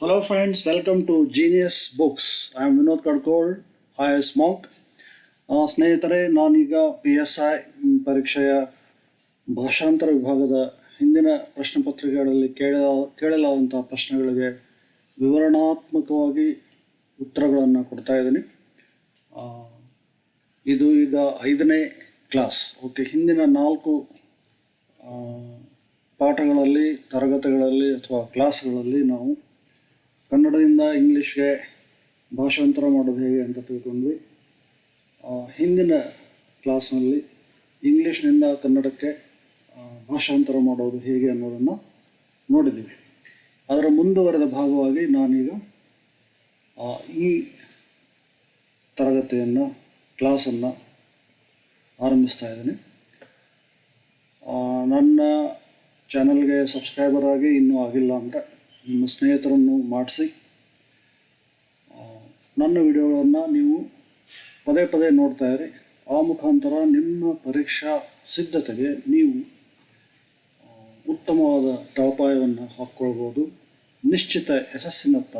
Hello, friends. Welcome to Genius Books. I am Vinod Kadkol, I Monk. ಆ, ಸ್ನೇಹಿತರೆ ನಾನೀಗ P S I ಪರೀಕ್ಷೆಯ ಭಾಷಾಂತರ ವಿಭಾಗದ ಹಿಂದಿನ ಪ್ರಶ್ನೆ ಪತ್ರಿಕೆಗಳಲ್ಲಿ ಕೇಳ ಕೇಳಲಾದಂಥ ಪ್ರಶ್ನೆಗಳಿಗೆ ವಿವರಣಾತ್ಮಕವಾಗಿ ಉತ್ತರಗಳನ್ನು ಕೊಡ್ತಾ ಇದ್ದೀನಿ ಇದು ಈಗ ಐದನೇ ಕ್ಲಾಸ್ ಓಕೆ ಹಿಂದಿನ ನಾಲ್ಕು ಪಾಠಗಳಲ್ಲಿ ತರಗತಿಗಳಲ್ಲಿ ಅಥವಾ ಕ್ಲಾಸ್ಗಳಲ್ಲಿ ನಾವು ಕನ್ನಡದಿಂದ ಇಂಗ್ಲೀಷ್ಗೆ ಭಾಷಾಂತರ ಮಾಡೋದು ಹೇಗೆ ಅಂತ ತಿಳ್ಕೊಂಡ್ವಿ. ಹಿಂದಿನ ಕ್ಲಾಸ್ನಲ್ಲಿ ಇಂಗ್ಲೀಷ್ನಿಂದ ಕನ್ನಡಕ್ಕೆ ಭಾಷಾಂತರ ಮಾಡೋದು ಹೇಗೆ ಅನ್ನೋದನ್ನು ನೋಡಿದ್ದೀವಿ ಅದರ ಮುಂದುವರೆದ ಭಾಗವಾಗಿ ನಾನೀಗ ಈ ತರಗತಿಯನ್ನು, ಕ್ಲಾಸನ್ನು ಆರಂಭಿಸ್ತಾ ಇದ್ದೀನಿ. ನನ್ನ ಚಾನಲ್ಗೆ ಸಬ್ಸ್ಕ್ರೈಬರ್ ಆಗಿ ಇನ್ನೂ ಆಗಿಲ್ಲ ಅಂದರೆ ನಿಮ್ಮ ಸ್ನೇಹಿತರನ್ನು ಮಾಡಿಸಿ ನನ್ನ ವಿಡಿಯೋಗಳನ್ನು ನೀವು ಪದೇ ಪದೇ ನೋಡ್ತಾ ಇರಿ. ಆ ಮುಖಾಂತರ ನಿಮ್ಮ ಪರೀಕ್ಷಾ ಸಿದ್ಧತೆಗೆ ನೀವು ಉತ್ತಮವಾದ ತಳಪಾಯವನ್ನು ಹಾಕ್ಕೊಳ್ಬೋದು, ನಿಶ್ಚಿತ ಯಶಸ್ಸಿನತ್ತ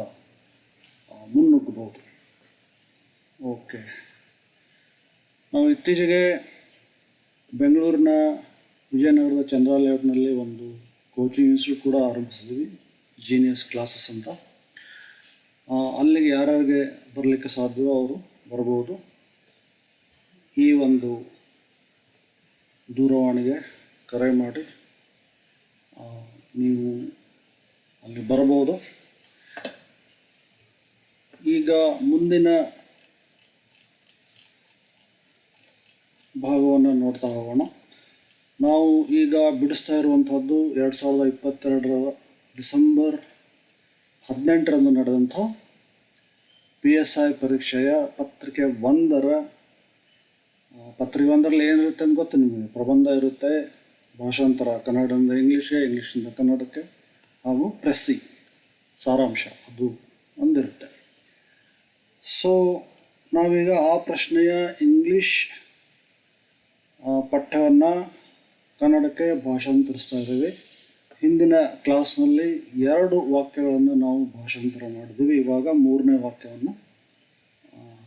ಮುನ್ನುಗ್ಗಬಹುದು. ಓಕೆ. ನಾವು ಇತ್ತೀಚೆಗೆ ಬೆಂಗಳೂರಿನ ವಿಜಯನಗರದ ಚಂದ್ರಾಲೇಔಟ್ನಲ್ಲಿ ಒಂದು ಕೋಚಿಂಗ್ ಇನ್ಸ್ಟಿಟ್ಯೂಟ್ ಕೂಡ ಆರಂಭಿಸಿದ್ವಿ. ಜೀನಿಯಸ್ ಕ್ಲಾಸಸ್ ಅಂತ. ಅಲ್ಲಿಗೆ ಯಾರ್ಯಾರಿಗೆ ಬರಲಿಕ್ಕೆ ಸಾಧ್ಯವೋ ಅವರು ಬರಬಹುದು ಈ ಒಂದು ದೂರವಾಣಿಗೆ ಕರೆ ಮಾಡಿ ನೀವು ಅಲ್ಲಿ ಬರಬಹುದು ಈಗ ಮುಂದಿನ ಭಾಗವನ್ನು ನೋಡ್ತಾ ಹೋಗೋಣ. ನಾವು ಈಗ ಬಿಡಿಸ್ತಾ ಇರುವಂಥದ್ದು ಎರಡು ಸಾವಿರದ ಇಪ್ಪತ್ತೆರಡರ ಡಿಸೆಂಬರ್ ಹದಿನೆಂಟರಂದು ನಡೆದಂಥ ಪಿ ಎಸ್ ಐ ಪರೀಕ್ಷೆಯ ಪತ್ರಿಕೆ ಒಂದರ ಪತ್ರಿಕೆ ಒಂದರಲ್ಲಿ ಏನಿರುತ್ತೆ ಅಂತ ಗೊತ್ತು ನಿಮಗೆ? ಪ್ರಬಂಧ ಇರುತ್ತೆ, ಭಾಷಾಂತರ, ಕನ್ನಡದಿಂದ ಇಂಗ್ಲೀಷ್ಗೆ ಇಂಗ್ಲೀಷಿಂದ ಕನ್ನಡಕ್ಕೆ, ಹಾಗೂ ಪ್ರೆಸ್ಸಿ, ಸಾರಾಂಶ, ಅದು ಒಂದಿರುತ್ತೆ. ಸೊ ನಾವೀಗ ಆ ಪ್ರಶ್ನೆಯ ಇಂಗ್ಲೀಷ್ ಪಠ್ಯವನ್ನು ಕನ್ನಡಕ್ಕೆ ಭಾಷಾಂತರಿಸ್ತಾ ಇದ್ದೀವಿ. ಹಿಂದಿನ ಕ್ಲಾಸ್ನಲ್ಲಿ ಎರಡು ವಾಕ್ಯಗಳನ್ನು ನಾವು ಭಾಷಾಂತರ ಮಾಡಿದ್ವಿ. ಇವಾಗ ಮೂರನೇ ವಾಕ್ಯವನ್ನು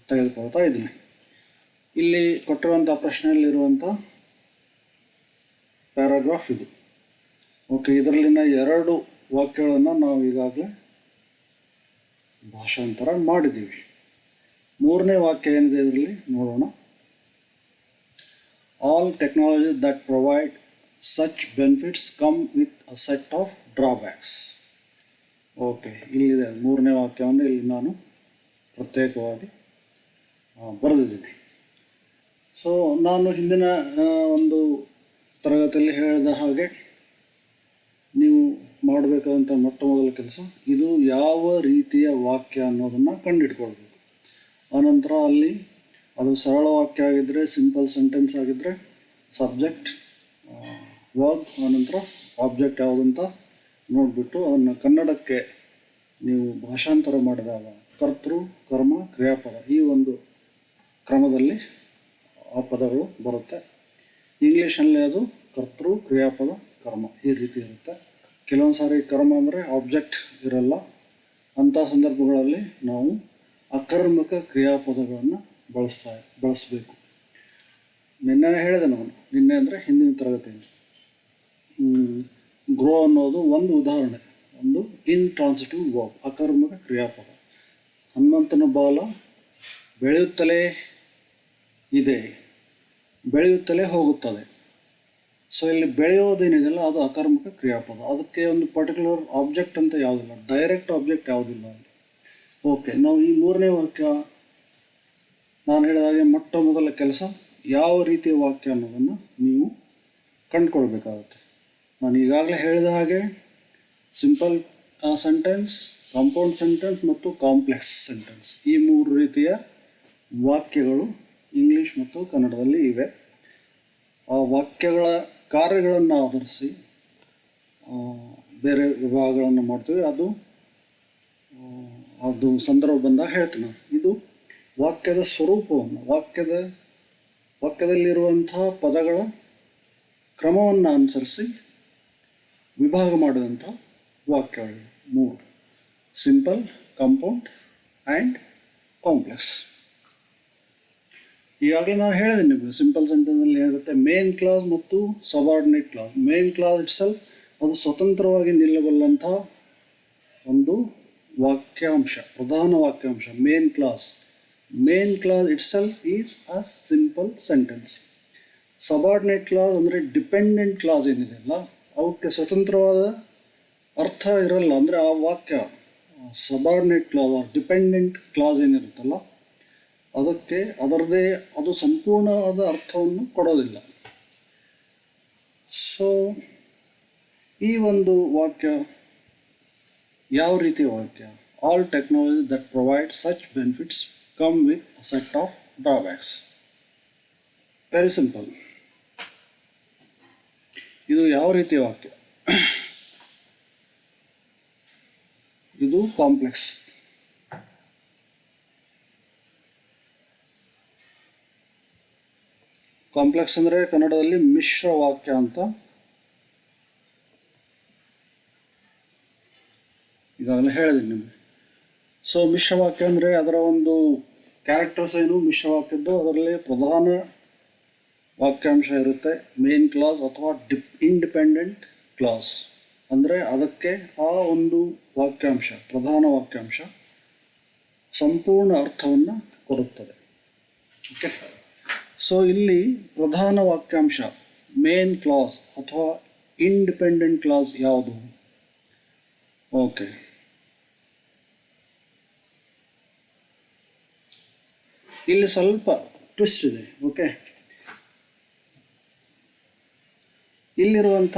ತೆಗೆದುಕೊಳ್ತಾ ಇದ್ದೀನಿ. ಇಲ್ಲಿ ಕೊಟ್ಟಿರುವಂಥ ಪ್ರಶ್ನೆಯಲ್ಲಿರುವಂಥ ಪ್ಯಾರಾಗ್ರಾಫ್ ಇದು. ಓಕೆ, ಇದರಲ್ಲಿನ ಎರಡು ವಾಕ್ಯಗಳನ್ನು ನಾವು ಈಗಾಗಲೇ ಭಾಷಾಂತರ ಮಾಡಿದ್ದೀವಿ. ಮೂರನೇ ವಾಕ್ಯ ಏನಿದೆ ಇದರಲ್ಲಿ? ನೋಡೋಣ. All technology that provide such benefits come with a set of drawbacks okay ಇಲ್ಲಿದೆ ಮೂರನೇ ವಾಕ್ಯವನ್ನು ಇಲ್ಲಿ ನಾನು ಪ್ರತ್ಯೇಕವಾಗಿ ಬರೆದಿದ್ದೀನಿ. ಸೊ ನಾನು ಹಿಂದಿನ ಒಂದು ತರಗತಿಯಲ್ಲಿ ಹೇಳಿದ ಹಾಗೆ ನೀವು ಮಾಡಬೇಕಾದಂಥ ಮೊಟ್ಟ ಮೊದಲ ಕೆಲಸ, ಇದು ಯಾವ ರೀತಿಯ ವಾಕ್ಯ ಅನ್ನೋದನ್ನು ಕಂಡಿಟ್ಕೊಳ್ಬೇಕು. ಆನಂತರ ಅಲ್ಲಿ ಅದು ಸರಳ ವಾಕ್ಯ ಆಗಿದ್ದರೆ ಸಿಂಪಲ್ ಸೆಂಟೆನ್ಸ್ ಆಗಿದ್ದರೆ ಸಬ್ಜೆಕ್ಟ್ ವರ್ಬ್ ಆನಂತರ ಆಬ್ಜೆಕ್ಟ್ ಯಾವುದಂತ ನೋಡಿಬಿಟ್ಟು ಅದನ್ನು ಕನ್ನಡಕ್ಕೆ ನೀವು ಭಾಷಾಂತರ ಮಾಡಿದಾಗ ಕರ್ತೃ, ಕರ್ಮ, ಕ್ರಿಯಾಪದ ಈ ಒಂದು ಕ್ರಮದಲ್ಲಿ ಆ ಪದಗಳು ಬರುತ್ತೆ. ಇಂಗ್ಲೀಷಲ್ಲಿ ಅದು ಕರ್ತೃ, ಕ್ರಿಯಾಪದ, ಕರ್ಮ ಈ ರೀತಿ ಇರುತ್ತೆ. ಕೆಲವೊಂದು ಸಾರಿ ಕರ್ಮ ಅಂದರೆ ಆಬ್ಜೆಕ್ಟ್ ಇರಲ್ಲ. ಅಂಥ ಸಂದರ್ಭಗಳಲ್ಲಿ ನಾವು ಅಕರ್ಮಕ ಕ್ರಿಯಾಪದಗಳನ್ನು ಬಳಸ್ತಾ, ಬಳಸಬೇಕು. ನಿನ್ನೆ ಹೇಳಿದೆ ನಾನು, ನಿನ್ನೆ ಅಂದರೆ ಹಿಂದಿನ ತರಗತಿಯಲ್ಲಿ. ಗ್ರೋ ಅನ್ನೋದು ಒಂದು ಉದಾಹರಣೆ. ಒಂದು ಇನ್ಟ್ರಾನ್ಸಿಟಿವ್ ವರ್ಬ್ ಅಕರ್ಮಕ ಕ್ರಿಯಾಪದ. ಹನುಮಂತನ ಬಾಲ ಬೆಳೆಯುತ್ತಲೇ ಇದೆ. ಬೆಳೆಯುತ್ತಲೇ ಹೋಗುತ್ತದೆ. ಸೊ ಇಲ್ಲಿ ಬೆಳೆಯೋದೇನಿದೆಯಲ್ಲ, ಅದು ಅಕರ್ಮಕ ಕ್ರಿಯಾಪದ. ಅದಕ್ಕೆ ಒಂದು ಪರ್ಟಿಕ್ಯುಲರ್ ಆಬ್ಜೆಕ್ಟ್ ಅಂತ ಯಾವುದಿಲ್ಲ. ಡೈರೆಕ್ಟ್ ಆಬ್ಜೆಕ್ಟ್ ಯಾವುದಿಲ್ಲ ಅಲ್ಲಿ. ಓಕೆ ನಾವು ಈ ಮೂರನೇ ವಾಕ್ಯ ನಾನು ಹೇಳಿದ ಹಾಗೆ ಮೊಟ್ಟ ಮೊದಲ ಕೆಲಸ ಯಾವ ರೀತಿಯ ವಾಕ್ಯ ಅನ್ನೋದನ್ನು ನೀವು ಕಂಡುಕೊಳ್ಬೇಕಾಗುತ್ತೆ. ನಾನು ಈಗಾಗಲೇ ಹೇಳಿದ ಹಾಗೆ ಸಿಂಪಲ್ ಸೆಂಟೆನ್ಸ್ ಕಾಂಪೌಂಡ್ ಸೆಂಟೆನ್ಸ್ ಮತ್ತು ಕಾಂಪ್ಲೆಕ್ಸ್ ಸೆಂಟೆನ್ಸ್ ಈ ಮೂರು ರೀತಿಯ ವಾಕ್ಯಗಳು ಇಂಗ್ಲೀಷ್ ಮತ್ತು ಕನ್ನಡದಲ್ಲಿ ಇವೆ. ಆ ವಾಕ್ಯಗಳ ಕಾರ್ಯಗಳನ್ನು ಆಧರಿಸಿ ಬೇರೆ ವಿಭಾಗಗಳನ್ನು ಮಾಡ್ತೀವಿ. ಅದು ಅದು ಸಂದರ್ಭ ಬಂದಾಗ ಹೇಳ್ತೀನಿ ಇದು ವಾಕ್ಯದ ಸ್ವರೂಪವನ್ನು, ವಾಕ್ಯದ, ವಾಕ್ಯದಲ್ಲಿರುವಂತಹ ಪದಗಳ ಕ್ರಮವನ್ನು ಅನುಸರಿಸಿ ವಿಭಾಗ ಮಾಡಿದಂಥ ವಾಕ್ಯಗಳು. ಮೂರು. ಸಿಂಪಲ್ ಕಾಂಪೌಂಡ್ ಆ್ಯಂಡ್ ಕಾಂಪ್ಲೆಕ್ಸ್ ಈಗಾಗಲೇ ನಾನು ಹೇಳಿದೆ ನಿಮಗೆ ಸಿಂಪಲ್ ಸೆಂಟೆನ್ಸಲ್ಲಿ ಏನಿರುತ್ತೆ ಮೇನ್ ಕ್ಲಾಸ್ ಮತ್ತು subordinate clause main clause itself ಅದು ಸ್ವತಂತ್ರವಾಗಿ ನಿಲ್ಲಬಲ್ಲಂಥ ಒಂದು ವಾಕ್ಯಾಂಶ, ಪ್ರಧಾನ ವಾಕ್ಯಾಂಶ main clause main clause itself is a simple sentence subordinate clause ಅಂದರೆ ಡಿಪೆಂಡೆಂಟ್ ಕ್ಲಾಸ್ ಏನಿದೆಯಲ್ಲ ಅವಕ್ಕೆ ಸ್ವತಂತ್ರವಾದ ಅರ್ಥ ಇರಲ್ಲ ಅಂದರೆ ಆ ವಾಕ್ಯ ಸಬಾರ್ಡಿನೇಟ್ ಕ್ಲಾಸ್ ಡಿಪೆಂಡೆಂಟ್ ಕ್ಲಾಸ್ ಏನಿರುತ್ತಲ್ಲ, ಅದಕ್ಕೆ ಅದರದೇ, ಅದು ಸಂಪೂರ್ಣವಾದ ಅರ್ಥವನ್ನು ಕೊಡೋದಿಲ್ಲ. ಸೊ ಈ ಒಂದು ವಾಕ್ಯ ಯಾವ ರೀತಿ ವಾಕ್ಯ? All technology that provide such benefits come with set of drawbacks very simple ಇದು ಯಾವ ರೀತಿಯ ವಾಕ್ಯ? ಇದು ಕಾಂಪ್ಲೆಕ್ಸ್ ಕಾಂಪ್ಲೆಕ್ಸ್ ಅಂದರೆ ಕನ್ನಡದಲ್ಲಿ ಮಿಶ್ರ ವಾಕ್ಯ ಅಂತ. ಈಗಾಗಲೇ ಹೇಳಿದ್ದೀನಿ ನಿಮಗೆ. ಸೊ ಮಿಶ್ರ ವಾಕ್ಯ ಅಂದರೆ ಅದರ ಒಂದು ಕ್ಯಾರೆಕ್ಟರ್ಸ್ ಏನು? ಮಿಶ್ರ ವಾಕ್ಯದ್ದು ಅದರಲ್ಲಿ ಪ್ರಧಾನ ವಾಕ್ಯಾಂಶ ಇರುತ್ತೆ. ಮೇನ್ ಕ್ಲಾಸ್ ಅಥವಾ ಡಿಪ್ ಇಂಡಿಪೆಂಡೆಂಟ್ ಕ್ಲಾಸ್ ಅಂದರೆ ಅದಕ್ಕೆ ಆ ಒಂದು ವಾಕ್ಯಾಂಶ, ಪ್ರಧಾನ ವಾಕ್ಯಾಂಶ ಸಂಪೂರ್ಣ ಅರ್ಥವನ್ನು ಕೊಡುತ್ತದೆ. ಓಕೆ ಸೊ ಇಲ್ಲಿ ಪ್ರಧಾನ ವಾಕ್ಯಾಂಶ ಮೇನ್ ಕ್ಲಾಸ್ ಅಥವಾ ಇಂಡಿಪೆಂಡೆಂಟ್ ಕ್ಲಾಸ್ ಯಾವುದು? ಓಕೆ ಇಲ್ಲಿ ಸ್ವಲ್ಪ ಟ್ವಿಸ್ಟ್ ಇದೆ. ಓಕೆ ಇಲ್ಲಿರುವಂಥ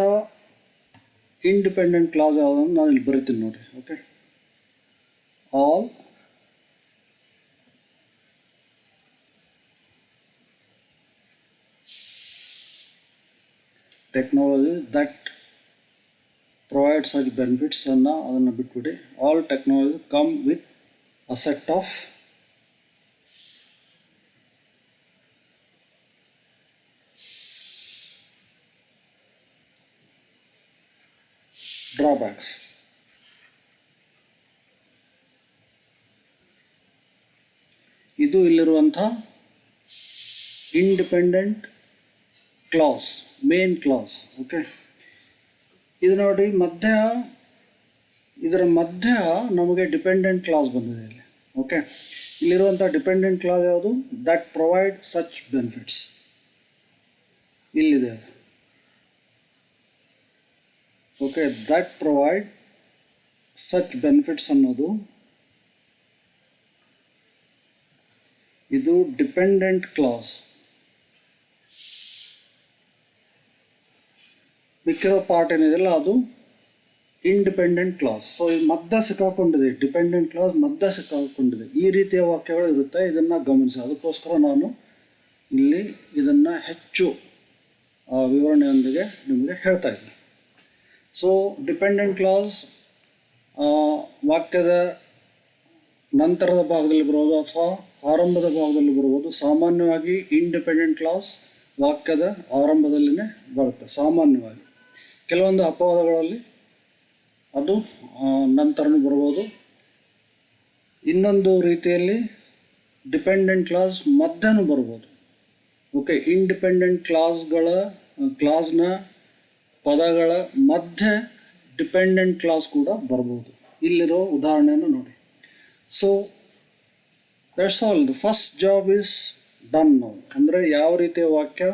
ಇಂಡಿಪೆಂಡೆಂಟ್ ಕ್ಲಾಸ್ ಯಾವುದನ್ನು ನಾನು ಇಲ್ಲಿ ಬರಿತೀನಿ ನೋಡಿ okay all technology that provides such ಬೆನಿಫಿಟ್ಸನ್ನು ಅದನ್ನು ಬಿಟ್ಬಿಡಿ. All technology come with a set of drawbacks ಇದು ಇಲ್ಲಿರುವಂಥ independent clause main clause okay ಇದು ನೋಡಿ ಮಧ್ಯ, ಇದರ ಮಧ್ಯ ನಮಗೆ ಡಿಪೆಂಡೆಂಟ್ ಕ್ಲಾಸ್ ಬಂದಿದೆ ಇಲ್ಲಿ ಓಕೆ ಇಲ್ಲಿರುವಂಥ ಡಿಪೆಂಡೆಂಟ್ ಕ್ಲಾಸ್ ಯಾವುದು? ದಟ್ ಪ್ರೊವೈಡ್ ಸಚ್ ಬೆನಿಫಿಟ್ಸ್ ಇಲ್ಲಿದೆ ಅದು. Okay that provide such benefits ಅನ್ನೋದು ಇದು ಡಿಪೆಂಡೆಂಟ್ ಕ್ಲಾಸ್ ಮಿಕ್ಕಿರೋ ಪಾರ್ಟ್ ಏನಿದೆಯಲ್ಲ ಅದು ಇಂಡಿಪೆಂಡೆಂಟ್ ಕ್ಲಾಸ್ ಸೊ ಇದು ಮದ್ದ ಸಿಕ್ಕಾಕೊಂಡಿದೆ ಡಿಪೆಂಡೆಂಟ್ ಕ್ಲಾಸ್ ಮದ್ದ ಸಿಕ್ಕಾಕೊಂಡಿದೆ. ಈ ರೀತಿಯ ವಾಕ್ಯಗಳು ಇರುತ್ತೆ, ಇದನ್ನು ಗಮನಿಸಿ. ಅದಕ್ಕೋಸ್ಕರ ನಾನು ಇಲ್ಲಿ ಇದನ್ನು ಹೆಚ್ಚು ವಿವರಣೆಯೊಂದಿಗೆ ನಿಮಗೆ ಹೇಳ್ತಾ ಇದ್ದೀನಿ. ಸೊ ಡಿಪೆಂಡೆಂಟ್ ಕ್ಲಾಸ್ ವಾಕ್ಯದ ನಂತರದ ಭಾಗದಲ್ಲಿ ಬರುವುದು ಅಥವಾ ಆರಂಭದ ಭಾಗದಲ್ಲಿ ಬರುವುದು ಸಾಮಾನ್ಯವಾಗಿ ಇಂಡಿಪೆಂಡೆಂಟ್ ಕ್ಲಾಸ್ ವಾಕ್ಯದ ಆರಂಭದಲ್ಲಿನೇ ಬರುತ್ತೆ, ಸಾಮಾನ್ಯವಾಗಿ. ಕೆಲವೊಂದು ಅಪವಾದಗಳಲ್ಲಿ ಅದು ನಂತರನೂ ಬರ್ಬೋದು ಇನ್ನೊಂದು ರೀತಿಯಲ್ಲಿ ಡಿಪೆಂಡೆಂಟ್ ಕ್ಲಾಸ್ ಮಧ್ಯನೂ ಬರ್ಬೋದು ಓಕೆ ಇಂಡಿಪೆಂಡೆಂಟ್ ಕ್ಲಾಸ್ಗಳ ಕ್ಲಾಸ್ನ ಪದಗಳ ಮಧ್ಯ ಡಿಪೆಂಡೆಂಟ್ ಕ್ಲಾಸ್ ಕೂಡ ಬರ್ಬೋದು. ಇಲ್ಲಿರೋ ಉದಾಹರಣೆಯನ್ನು ನೋಡಿ. So that's all the first job is done ನಾವು ಅಂದರೆ ಯಾವ ರೀತಿಯ ವಾಕ್ಯ?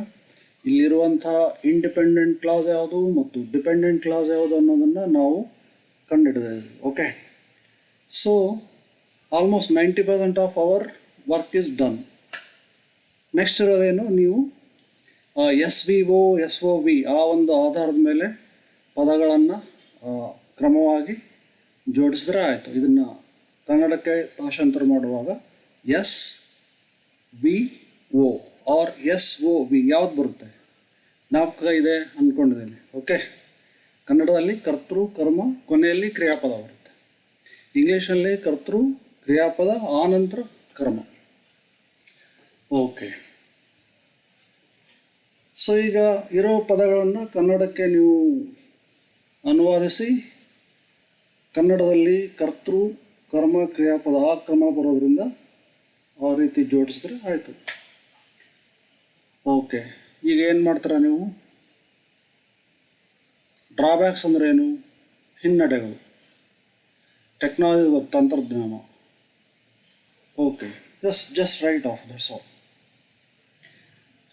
ಇಲ್ಲಿರುವಂತಹ ಇಂಡಿಪೆಂಡೆಂಟ್ ಕ್ಲಾಸ್ ಯಾವುದು ಮತ್ತು ಡಿಪೆಂಡೆಂಟ್ ಕ್ಲಾಸ್ ಯಾವುದು ಅನ್ನೋದನ್ನು ನಾವು ಕಂಡುಹಿಡಿದಿದ್ದೀವಿ okay so almost ninety percent of our work is done next ಇರೋದೇನು? ನೀವು S V O S O V ಆ ಒಂದು ಆಧಾರದ ಮೇಲೆ ಪದಗಳನ್ನು ಕ್ರಮವಾಗಿ ಜೋಡಿಸಿದ್ರೆ ಆಯಿತು. ಇದನ್ನು ಕನ್ನಡಕ್ಕೆ ಭಾಷಾಂತರ ಮಾಡುವಾಗ S V O or S O V, ಯಾವ್ದು ಬರುತ್ತೆ? ಜ್ಞಾಪಕ ಇದೆ ಅಂದ್ಕೊಂಡಿದ್ದೀನಿ ಓಕೆ? ಕನ್ನಡದಲ್ಲಿ ಕರ್ತೃ, ಕರ್ಮ, ಕೊನೆಯಲ್ಲಿ ಕ್ರಿಯಾಪದ ಬರುತ್ತೆ. ಇಂಗ್ಲೀಷಲ್ಲಿ ಕರ್ತೃ, ಕ್ರಿಯಾಪದ, ಆನಂತರ ಕರ್ಮ. ಓಕೆ. ಸೊ ಈಗ ಇರೋ ಪದಗಳನ್ನು ಕನ್ನಡಕ್ಕೆ ನೀವು ಅನುವಾದಿಸಿ, ಕನ್ನಡದಲ್ಲಿ ಕರ್ತೃ, ಕರ್ಮ, ಕ್ರಿಯಾಪದ ಆ ಕ್ರಮ ಬರೋದ್ರಿಂದ ಆ ರೀತಿ ಜೋಡಿಸಿದ್ರೆ ಆಯಿತು. ಓಕೆ, ಈಗ ಏನು ಮಾಡ್ತೀರಾ ನೀವು? ಡ್ರಾಬ್ಯಾಕ್ಸ್ ಅಂದ್ರೆ ಏನು? ಹಿನ್ನಡೆಗಳು. ಟೆಕ್ನಾಲಜಿ ತಂತ್ರಜ್ಞಾನ. Okay just just write off that's all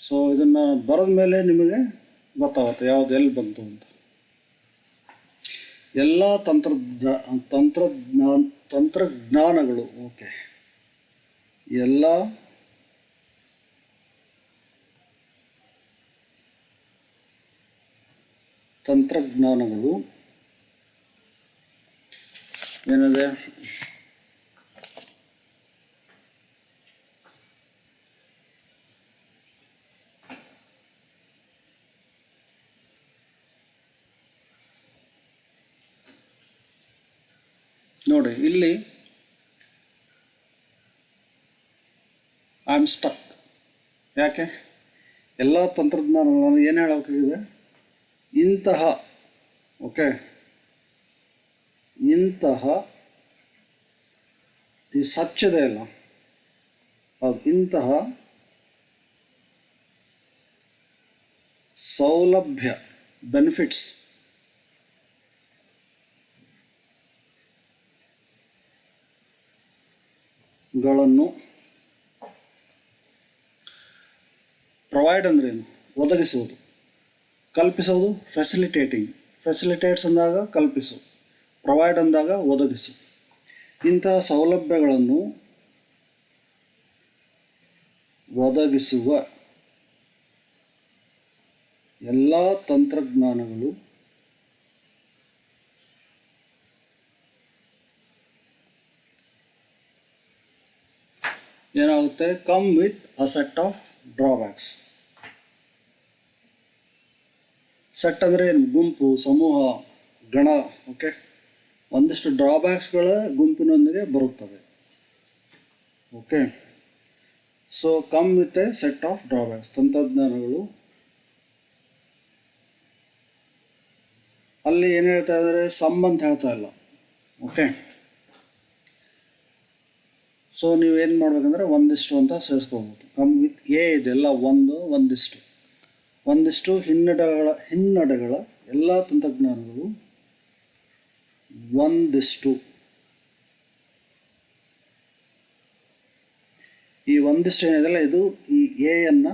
so ಇದನ್ನು ಬರೆದ ಮೇಲೆ ನಿಮಗೆ ಗೊತ್ತಾಗುತ್ತೆ ಯಾವುದು ಎಲ್ಲಿ ಬಂತು ಅಂತ. ಎಲ್ಲ ತಂತ್ರಜ್ಞಾ ತಂತ್ರಜ್ಞಾನ ತಂತ್ರಜ್ಞಾನಗಳು, ಓಕೆ. ಎಲ್ಲ ತಂತ್ರಜ್ಞಾನಗಳು, ಏನಿದೆ? ನೋಡಿ, ಇಲ್ಲಿ ಐ ಆಮ್ ಸ್ಟಕ್ ಯಾಕೆ? ಎಲ್ಲ ತಂತ್ರಜ್ಞಾನಗಳನ್ನು ಏನು ಹೇಳಬೇಕಾಗಿದೆ? ಇಂತಹ ಓಕೆ ಇಂತಹ ಈ ಸಚ್ಚಿದೆ ಅಲ್ಲ ಅದು ಇಂತಹ ಸೌಲಭ್ಯ ಬೆನಿಫಿಟ್ಸ್ ಗಳನ್ನು ಪ್ರೊವೈಡ್ ಅಂದ್ರೇನು ಒದಗಿಸುವುದು. ಕಲ್ಪಿಸೋದು ಫೆಸಿಲಿಟೇಟಿಂಗ್ ಫೆಸಿಲಿಟೇಟ್ಸ್ ಅಂದಾಗ ಕಲ್ಪಿಸು. ಪ್ರೊವೈಡ್ ಅಂದಾಗ ಒದಗಿಸು. ಇಂತಹ ಸೌಲಭ್ಯಗಳನ್ನು ಒದಗಿಸುವ ಎಲ್ಲ ತಂತ್ರಜ್ಞಾನಗಳು ಏನಾಗುತ್ತೆ? Come with a set of drawbacks set ಅಂದರೆ ಏನು? ಗುಂಪು, ಸಮೂಹ, ಗಣ ಓಕೆ ಒಂದಿಷ್ಟು ಡ್ರಾಬ್ಯಾಕ್ಸ್ಗಳ ಗುಂಪಿನೊಂದಿಗೆ ಬರುತ್ತವೆ. Okay so come with a set of drawbacks ತಂತ್ರಜ್ಞಾನಗಳು. ಅಲ್ಲಿ ಏನು ಹೇಳ್ತಾ ಇದ್ದಾರೆ ಸಂಬಂಧ ಹೇಳ್ತಾ ಇಲ್ಲ. ಓಕೆ ಸೊ ನೀವೇನು ಮಾಡ್ಬೇಕಂದ್ರೆ ಒಂದಿಷ್ಟು ಅಂತ ಸೇರಿಸ್ಕೋಬೋದು ಕಮ್ ವಿತ್ ಎ ಇದೆಲ್ಲ ಒಂದು, ಒಂದಿಷ್ಟು. ಒಂದಿಷ್ಟು ಹಿನ್ನಡೆಗಳ ಹಿನ್ನಡೆಗಳ ಎಲ್ಲ ತಂತ್ರಜ್ಞಾನಗಳು ಒಂದಿಷ್ಟು. ಈ ಒಂದಿಷ್ಟು ಏನಿದೆಲ್ಲ ಇದು ಈ ಎಯನ್ನು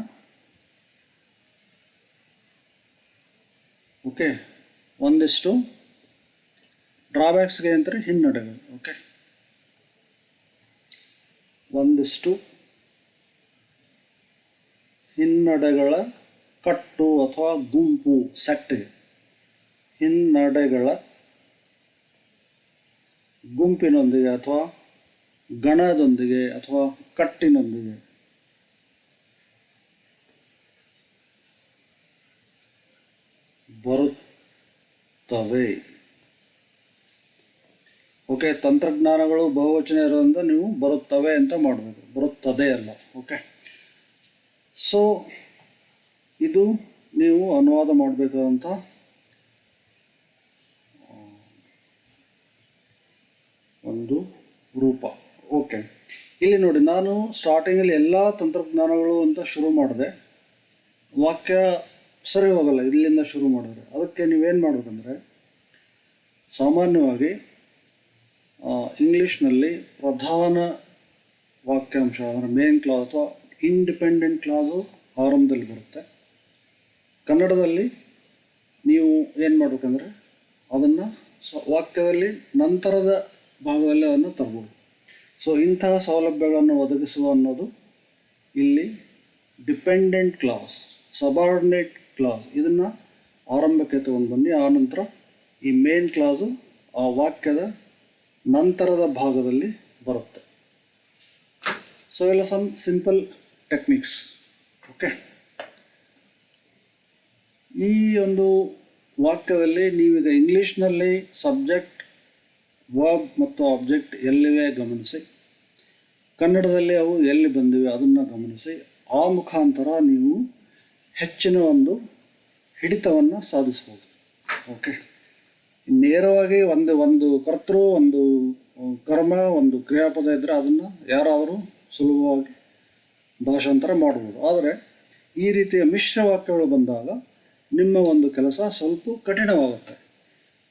ಓಕೆ ಒಂದಿಷ್ಟು ಡ್ರಾಬ್ಯಾಕ್ಸ್ಗೆ ಅಂತಾರೆ ಹಿನ್ನಡೆಗಳು ಓಕೆ ಒಂದಿಷ್ಟು ಹಿನ್ನಡೆಗಳ ಕಟ್ಟು ಅಥವಾ ಗುಂಪು ಸೆಟ್. ಹಿನ್ನಡೆಗಳ ಗುಂಪಿನೊಂದಿಗೆ ಅಥವಾ ಗಣದೊಂದಿಗೆ ಅಥವಾ ಕಟ್ಟಿನೊಂದಿಗೆ. ಬರುತ್ತವೆ. ಓಕೆ ತಂತ್ರಜ್ಞಾನಗಳು ಬಹುವಚನ ಇರೋದ್ರಿಂದ ನೀವು ಬರುತ್ತವೆ ಅಂತ ಮಾಡಬೇಕು. ಬರುತ್ತದೆ ಅಲ್ಲ. ಓಕೆ ಸೊ ಇದು ನೀವು ಅನುವಾದ ಮಾಡಬೇಕಾದಂಥ ಒಂದು ರೂಪ. ಓಕೆ ಇಲ್ಲಿ ನೋಡಿ, ನಾನು ಸ್ಟಾರ್ಟಿಂಗಲ್ಲಿ ಎಲ್ಲ ತಂತ್ರಜ್ಞಾನಗಳು ಅಂತ ಶುರು ಮಾಡಿದೆ. ವಾಕ್ಯ ಸರಿ ಹೋಗಲ್ಲ, ಇಲ್ಲಿಂದ ಶುರು ಮಾಡಿದ್ರೆ. ಅದಕ್ಕೆ ನೀವೇನು ಮಾಡಬೇಕಂದ್ರೆ, ಸಾಮಾನ್ಯವಾಗಿ ಇಂಗ್ಲೀಷ್ನಲ್ಲಿ ಪ್ರಧಾನ ವಾಕ್ಯಾಂಶ, ಅಂದರೆ ಮೇನ್ ಕ್ಲಾಸ್ ಅಥವಾ ಇಂಡಿಪೆಂಡೆಂಟ್ ಕ್ಲಾಸು ಆರಂಭದಲ್ಲಿ ಬರುತ್ತೆ. ಕನ್ನಡದಲ್ಲಿ ನೀವು ಏನು ಮಾಡಬೇಕಂದ್ರೆ ಅದನ್ನು ಸ, ವಾಕ್ಯದಲ್ಲಿ ನಂತರದ ಭಾಗದಲ್ಲಿ ಅದನ್ನು ತರ್ಬೋದು. ಸೊ ಇಂತಹ ಸೌಲಭ್ಯಗಳನ್ನು ಒದಗಿಸುವ ಅನ್ನೋದು ಇಲ್ಲಿ ಡಿಪೆಂಡೆಂಟ್ ಕ್ಲಾಸ್ ಸಬಾರ್ಡಿನೇಟ್ ಕ್ಲಾಸ್ ಇದನ್ನು ಆರಂಭಕ್ಕೆ ತೊಗೊಂಡು ಬನ್ನಿ ಆ ನಂತರ ಈ ಮೇನ್ ಕ್ಲಾಸು ಆ ವಾಕ್ಯದ ನಂತರದ ಭಾಗದಲ್ಲಿ ಬರುತ್ತೆ. ಸೊ ಎಲ್ಲ ಸಮ್ ಸಿಂಪಲ್ ಟೆಕ್ನಿಕ್ಸ್ ಓಕೆ ಈ ಒಂದು ವಾಕ್ಯದಲ್ಲಿ ನೀವೀಗ ಇಂಗ್ಲೀಷ್ನಲ್ಲಿ ಸಬ್ಜೆಕ್ಟ್ ವರ್ಬ್ ಮತ್ತು ಆಬ್ಜೆಕ್ಟ್ ಎಲ್ಲಿವೆ ಗಮನಿಸಿ. ಕನ್ನಡದಲ್ಲಿ ಅವು ಎಲ್ಲಿ ಬಂದಿವೆ ಅದನ್ನು ಗಮನಿಸಿ. ಆ ಮುಖಾಂತರ ನೀವು ಹೆಚ್ಚಿನ ಒಂದು ಹಿಡಿತವನ್ನು ಸಾಧಿಸ್ಬೋದು ಓಕೆ ನೇರವಾಗಿ ಒಂದು ಒಂದು ಕರ್ತೃ ಒಂದು ಕರ್ಮ ಒಂದು ಕ್ರಿಯಾಪದ ಇದ್ದರೆ ಅದನ್ನು ಯಾರಾದರೂ ಸುಲಭವಾಗಿ ಭಾಷಾಂತರ ಮಾಡ್ಬೋದು. ಆದರೆ ಈ ರೀತಿಯ ಮಿಶ್ರ ವಾಕ್ಯಗಳು ಬಂದಾಗ ನಿಮ್ಮ ಒಂದು ಕೆಲಸ ಸ್ವಲ್ಪ ಕಠಿಣವಾಗುತ್ತೆ.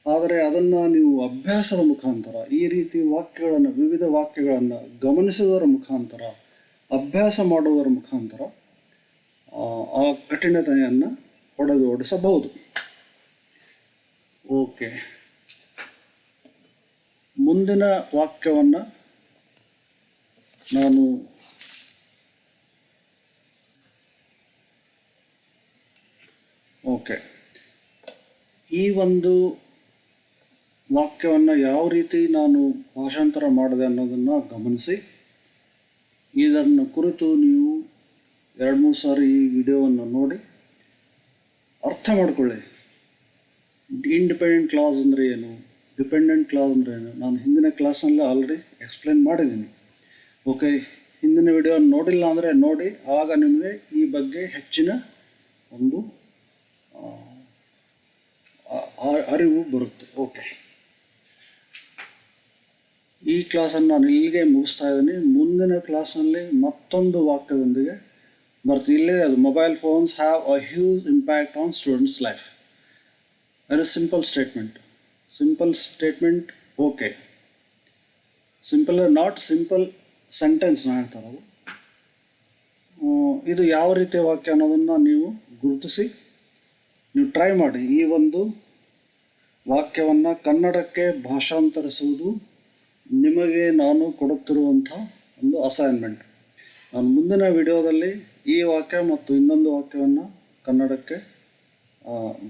ಆದರೆ ಅದನ್ನು ನೀವು ಅಭ್ಯಾಸದ ಮುಖಾಂತರ ಈ ರೀತಿ ವಾಕ್ಯಗಳನ್ನು ವಿವಿಧ ವಾಕ್ಯಗಳನ್ನು ಗಮನಿಸುವುದರ ಮುಖಾಂತರ ಅಭ್ಯಾಸ ಮಾಡುವುದರ ಮುಖಾಂತರ ಆ, ಕಠಿಣತೆಯನ್ನು ಹೊಡೆದು ಓಡಿಸಬಹುದು. ಓಕೆ. ಮುಂದಿನ ವಾಕ್ಯವನ್ನು ನಾನು ಓಕೆ. ಈ ಒಂದು ವಾಕ್ಯವನ್ನು ಯಾವ ರೀತಿ ನಾನು ಭಾಷಾಂತರ ಮಾಡಿದೆ ಅನ್ನೋದನ್ನು ಗಮನಿಸಿ. ಇದನ್ನು ಕುರಿತು ನೀವು ಎರಡು ಮೂರು ಸಾರಿ ಈ ವಿಡಿಯೋವನ್ನು ನೋಡಿ ಅರ್ಥ ಮಾಡ್ಕೊಳ್ಳಿ. ಇಂಡಿಪೆಂಡೆಂಟ್ ಕ್ಲಾಸ್ ಅಂದರೆ ಏನು? ಡಿಪೆಂಡೆಂಟ್ ಕ್ಲಾಸ್ ಅಂದರೆ ಏನು? ನಾನು ಹಿಂದಿನ ಕ್ಲಾಸ್ನಲ್ಲಿ ಆಲ್ರೆಡಿ ಎಕ್ಸ್ಪ್ಲೇನ್ ಮಾಡಿದ್ದೀನಿ. ಓಕೆ ಹಿಂದಿನ ವಿಡಿಯೋ ನೋಡಿಲ್ಲ ಅಂದರೆ ನೋಡಿ, ಆಗ ನಿಮಗೆ ಈ ಬಗ್ಗೆ ಹೆಚ್ಚಿನ ಒಂದು ಅರಿವು ಬರುತ್ತೆ. ಓಕೆ ಈ ಕ್ಲಾಸನ್ನು ನಾನು ಇಲ್ಲಿಗೆ ಮುಗಿಸ್ತಾ ಇದ್ದೀನಿ. ಮುಂದಿನ ಕ್ಲಾಸ್ನಲ್ಲಿ ಮತ್ತೊಂದು ವಾಕ್ಯದೊಂದಿಗೆ ಬರ್ತೀನಿ. ಇಲ್ಲೇ ಅದು mobile phones have a huge impact on students life ಅದು simple statement simple statement okay simple not simple sentence ನಾ ಹೇಳ್ತಾರೆ ಅದು ಇದು ಯಾವ ರೀತಿಯ ವಾಕ್ಯ ಅನ್ನೋದನ್ನು ನೀವು ಗುರುತಿಸಿ, ನೀವು ಟ್ರೈ ಮಾಡಿ. ಈ ಒಂದು ವಾಕ್ಯವನ್ನು ಕನ್ನಡಕ್ಕೆ ಭಾಷಾಂತರಿಸುವುದು ನಿಮಗೆ ನಾನು ಕೊಡುತ್ತಿರುವಂಥ ಒಂದು ಅಸೈನ್ಮೆಂಟ್ ನಾನು ಮುಂದಿನ ವಿಡಿಯೋದಲ್ಲಿ ಈ ವಾಕ್ಯ ಮತ್ತು ಇನ್ನೊಂದು ವಾಕ್ಯವನ್ನು ಕನ್ನಡಕ್ಕೆ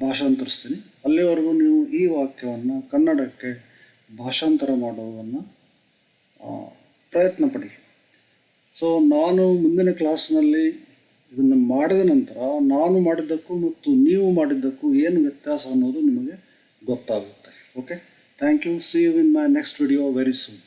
ಭಾಷಾಂತರಿಸ್ತೀನಿ. ಅಲ್ಲಿವರೆಗೂ ನೀವು ಈ ವಾಕ್ಯವನ್ನು ಕನ್ನಡಕ್ಕೆ ಭಾಷಾಂತರ ಮಾಡುವುದನ್ನು ಪ್ರಯತ್ನ ಪಡಿ. ಸೊ ನಾನು ಮುಂದಿನ ಕ್ಲಾಸ್ನಲ್ಲಿ ಇದನ್ನು ಮಾಡಿದ ನಂತರ ನಾನು ಮಾಡಿದ್ದಕ್ಕೂ ಮತ್ತು ನೀವು ಮಾಡಿದ್ದಕ್ಕೂ ಏನು ವ್ಯತ್ಯಾಸ ಅನ್ನೋದು ನಿಮಗೆ ಗೊತ್ತಾಗುತ್ತೆ. Okay thank you see you in my next video very soon